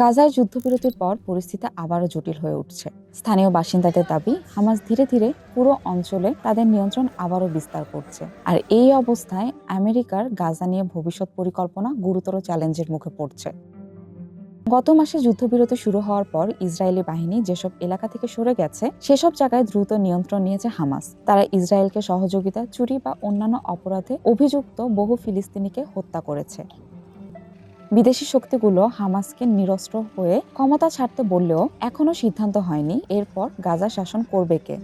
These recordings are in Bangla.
গাজায় যুদ্ধবিরতির পর পরিস্থিতি আবারও জটিল হয়ে উঠছে। স্থানীয় বাসিন্দাদের দাবি, হামাস ধীরে ধীরে পুরো অঞ্চলে তাদের নিয়ন্ত্রণ আবারও বিস্তার করছে। আর এই অবস্থায় আমেরিকার গাজা নিয়ে ভবিষ্যৎ পরিকল্পনা গুরুতর চ্যালেঞ্জের মুখে পড়ছে। গত মাসে যুদ্ধবিরতি শুরু হওয়ার পর ইসরায়েলি বাহিনী যেসব এলাকা থেকে সরে গেছে, সেসব জায়গায় দ্রুত নিয়ন্ত্রণ নিয়েছে হামাস। তারা ইসরায়েলকে সহযোগিতা, চুরি বা অন্যান্য অপরাধে অভিযুক্ত বহু ফিলিস্তিনিকে হত্যা করেছে। বিদেশি শক্তিগুলো হামাসকে নিরস্ত্র হয়ে ক্ষমতা ছাড়তে বললেও এখনও সিদ্ধান্ত হয়নি। এরপর গাজা শাসন করবে কে?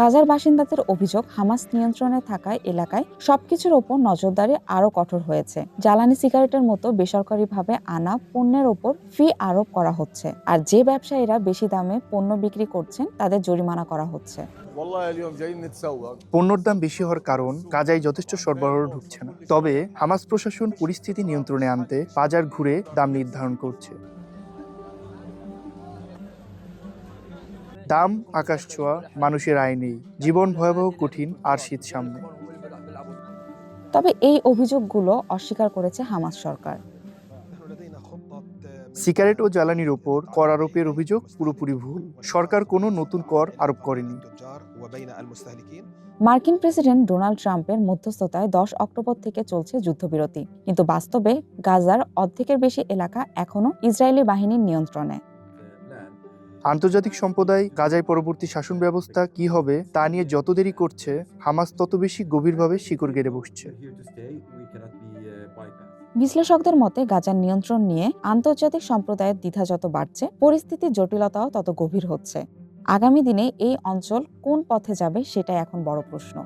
গাজার বাসিন্দাদের অভিযোগ হামাস নিয়ন্ত্রণে থাকা এলাকায় সবকিছুর ওপর নজরদারি আরও কঠোর হয়েছে। জ্বালানি সিগারেটের মতো বেসরকারিভাবে আনা পণ্যের ওপর ফি আরোপ করা হচ্ছে। আর যে ব্যবসায়ীরা বেশি দামে পণ্য বিক্রি করছেন তাদের জরিমানা করা হচ্ছে। পণ্যর দাম বেশি হওয়ার কারণ কাজাই যথেষ্ট সরবরাহ ঢুকছে না। তবে হামাস প্রশাসন পরিস্থিতি নিয়ন্ত্রণে আনতে বাজার ঘুরে দাম নির্ধারণ করছে। দাম আকাশ ছোঁয়া মানুষের আয় নেই জীবন ভয়াবহ কঠিন আর শীত সামনে। তবে এই অভিযোগগুলো অস্বীকার করেছে হামাস সরকার। সিগারেট ও জ্বালানির ওপর কর আরোপের অভিযোগ পুরোপুরি ভুল। সরকার কোনো নতুন কর আরোপ করেনি। মার্কিন প্রেসিডেন্ট ডোনাল্ড ট্রাম্পের মধ্যস্থতায় দশ অক্টোবর থেকে চলছে যুদ্ধবিরতি। কিন্তু বাস্তবে গাজার অর্ধেকের বেশি এলাকা এখনও ইসরায়েলি বাহিনীর নিয়ন্ত্রণে। আন্তর্জাতিক সম্প্রদায়, গাজায় পরবর্তী শাসন ব্যবস্থা কি হবে, তা নিয়ে যত দেরি করছে, হামাস তত বেশি গভীরভাবে শিকড় গেড়ে বসছে। বিশ্লেষকদের মতে, গাজার নিয়ন্ত্রণ নিয়ে আন্তর্জাতিক সম্প্রদায়ের দ্বিধা যত বাড়ছে, পরিস্থিতির জটিলতাও তত গভীর হচ্ছে। আগামী দিনে এই অঞ্চল কোন পথে যাবে, সেটাই এখন বড় প্রশ্ন।